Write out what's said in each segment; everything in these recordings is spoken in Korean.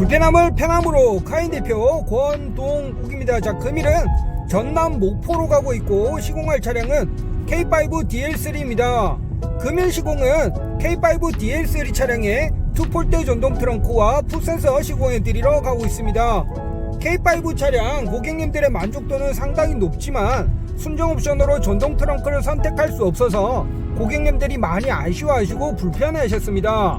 불편함을 편함으로 카인 대표 권동욱입니다. 자, 금일은 전남 목포로 가고 있고 시공할 차량은 K5 DL3입니다. 금일 시공은 K5 DL3 차량에 투폴대 전동 트렁크와 풋센서 시공해 드리러 가고 있습니다. K5 차량 고객님들의 만족도는 상당히 높지만 순정 옵션으로 전동 트렁크를 선택할 수 없어서 고객님들이 많이 아쉬워하시고 불편해 하셨습니다.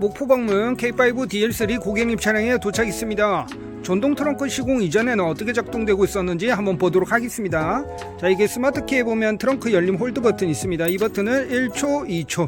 목포 방문 K5 DL3 고객님 차량에 도착했습니다. 전동 트렁크 시공 이전에는 어떻게 작동되고 있었는지 한번 보도록 하겠습니다. 자, 이게 스마트 키에 보면 트렁크 열림 홀드 버튼 있습니다. 이 버튼을 1초, 2초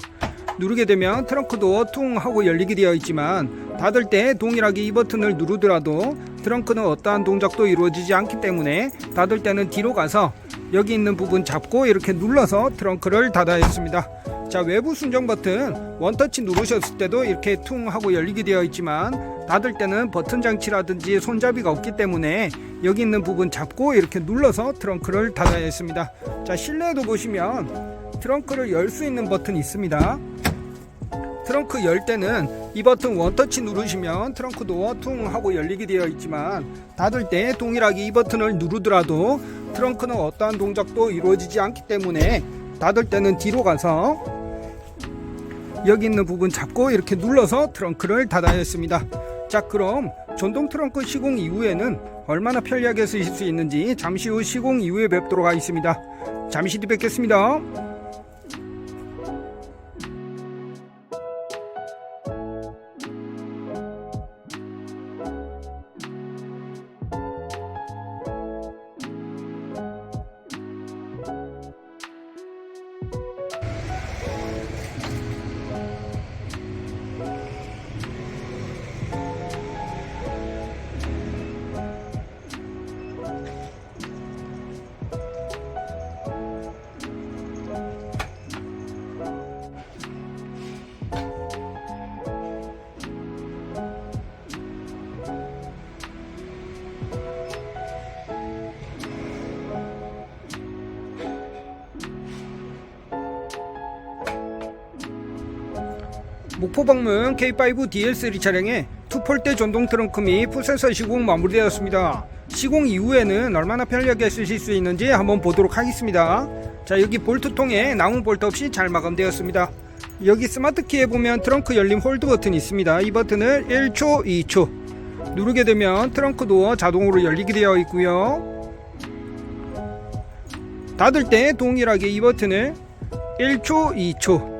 누르게 되면 트렁크 도어 퉁 하고 열리게 되어 있지만 닫을 때 동일하게 이 버튼을 누르더라도 트렁크는 어떠한 동작도 이루어지지 않기 때문에 닫을 때는 뒤로 가서 여기 있는 부분 잡고 이렇게 눌러서 트렁크를 닫아야 했습니다. 자 외부 순정 버튼. 원터치 누르셨을 때도 이렇게 퉁 하고 열리게 되어 있지만 닫을 때는 버튼 장치라든지 손잡이가 없기 때문에 여기 있는 부분 잡고 이렇게 눌러서 트렁크를 닫아야 했습니다. 자 실내에도 보시면 트렁크를 열 수 있는 버튼이 있습니다. 트렁크 열 때는 이 버튼 원터치 누르시면 트렁크 도어 퉁 하고 열리게 되어 있지만 닫을 때 동일하게 이 버튼을 누르더라도 트렁크는 어떠한 동작도 이루어지지 않기 때문에 닫을 때는 뒤로 가서 여기 있는 부분 잡고 이렇게 눌러서 트렁크를 닫아야 했습니다. 자 그럼 전동 트렁크 시공 이후에는 얼마나 편리하게 쓰실 수 있는지 잠시 후 시공 이후에 뵙도록 하겠습니다. 잠시 뒤 뵙겠습니다. 목포 방문 K5 DL3 차량에 투폴대 전동 트렁크 및 풀센서 시공 마무리되었습니다. 시공 이후에는 얼마나 편리하게 쓰실 수 있는지 한번 보도록 하겠습니다. 자 여기 볼트통에 나무 볼트 없이 잘 마감되었습니다. 여기 스마트 키에 보면 트렁크 열림 홀드 버튼이 있습니다. 이 버튼을 1초, 2초 누르게 되면 트렁크 도어 자동으로 열리게 되어 있고요. 닫을 때 동일하게 이 버튼을 1초, 2초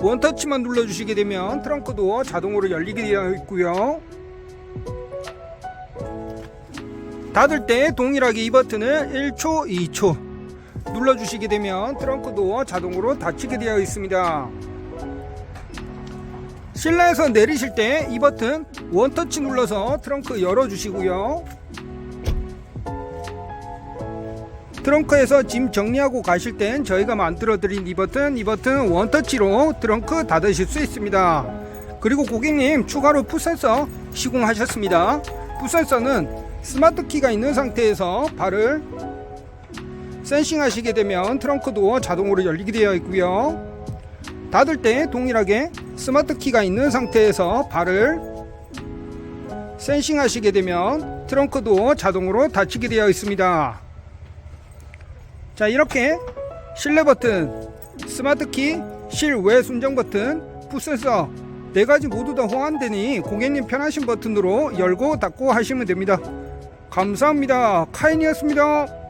원터치만 눌러주시게 되면 트렁크 도어 자동으로 열리게 되어 있고요. 닫을 때 동일하게 이 버튼을 1초, 2초 눌러주시게 되면 트렁크 도어 자동으로 닫히게 되어 있습니다. 실내에서 내리실 때 이 버튼 원터치 눌러서 트렁크 열어주시고요. 트렁크에서 짐 정리하고 가실 땐 저희가 만들어 드린 이 버튼 이 버튼 원터치로 트렁크 닫으실 수 있습니다. 그리고 고객님 추가로 풋센서 시공하셨습니다. 풋센서는 스마트 키가 있는 상태에서 발을 센싱 하시게 되면 트렁크 도어 자동으로 열리게 되어 있고요. 닫을 때 동일하게 스마트 키가 있는 상태에서 발을 센싱 하시게 되면 트렁크 도어 자동으로 닫히게 되어 있습니다 자 이렇게 실내 버튼, 스마트 키, 실외 순정 버튼, 풋센서 네 가지 모두 다 호환되니 고객님 편하신 버튼으로 열고 닫고 하시면 됩니다. 감사합니다. 카인이었습니다.